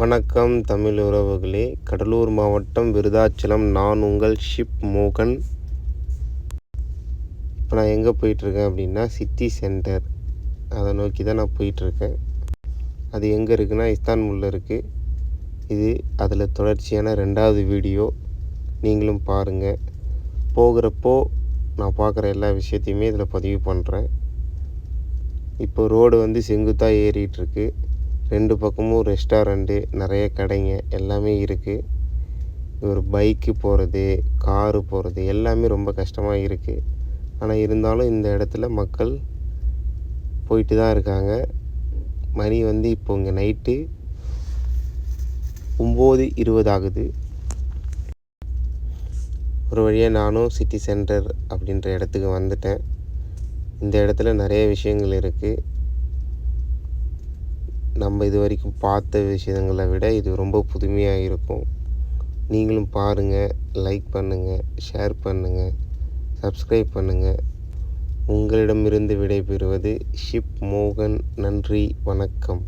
வணக்கம் தமிழ் உறவுகளே. கடலூர் மாவட்டம் விருதாச்சலம். நான் உங்கள் ஷிப் மோகன். இப்போ நான் எங்கே போயிட்டுருக்கேன் அப்படின்னா சிட்டி சென்டர். அதை நோக்கி தான் நான் போயிட்டுருக்கேன். அது எங்கே இருக்குன்னா இஸ்தான்புல்ல இருக்குது இது அதில் தொடர்ச்சியான ரெண்டாவது வீடியோ. நீங்களும் பாருங்கள் போகிறப்போ நான் பார்க்குற எல்லா விஷயத்தையுமே இதில் பதிவு பண்ணுறேன் இப்போ ரோடு வந்து செங்குத்தாக ஏறிட்டுருக்கு. ரெண்டு பக்கமும் ரெஸ்டாரண்ட்டு நிறைய கடைங்க எல்லாமே இருக்குது ஒரு பைக்கு போகிறது காரு போகிறது எல்லாமே ரொம்ப கஷ்டமாக இருக்குது ஆனால் இருந்தாலும் இந்த இடத்துல மக்கள் போயிட்டு தான் இருக்காங்க. மணி வந்து இப்போ இங்கே நைட்டு ஒம்பது இருபது ஆகுது. ஒரு வழியாக நானும் சிட்டி சென்டர் அப்படின்ற இடத்துக்கு வந்துட்டேன். இந்த இடத்துல நிறைய விஷயங்கள் இருக்குது நம்ம இது வரைக்கும் பார்த்த விஷயங்களை விட இது ரொம்ப புதுமையாக இருக்கும். நீங்களும் பாருங்கள் லைக் பண்ணுங்கள் ஷேர் பண்ணுங்கள் சப்ஸ்கிரைப் பண்ணுங்கள் உங்களிடமிருந்து விடைபெறுவது ஷிப் மோகன். நன்றி வணக்கம்.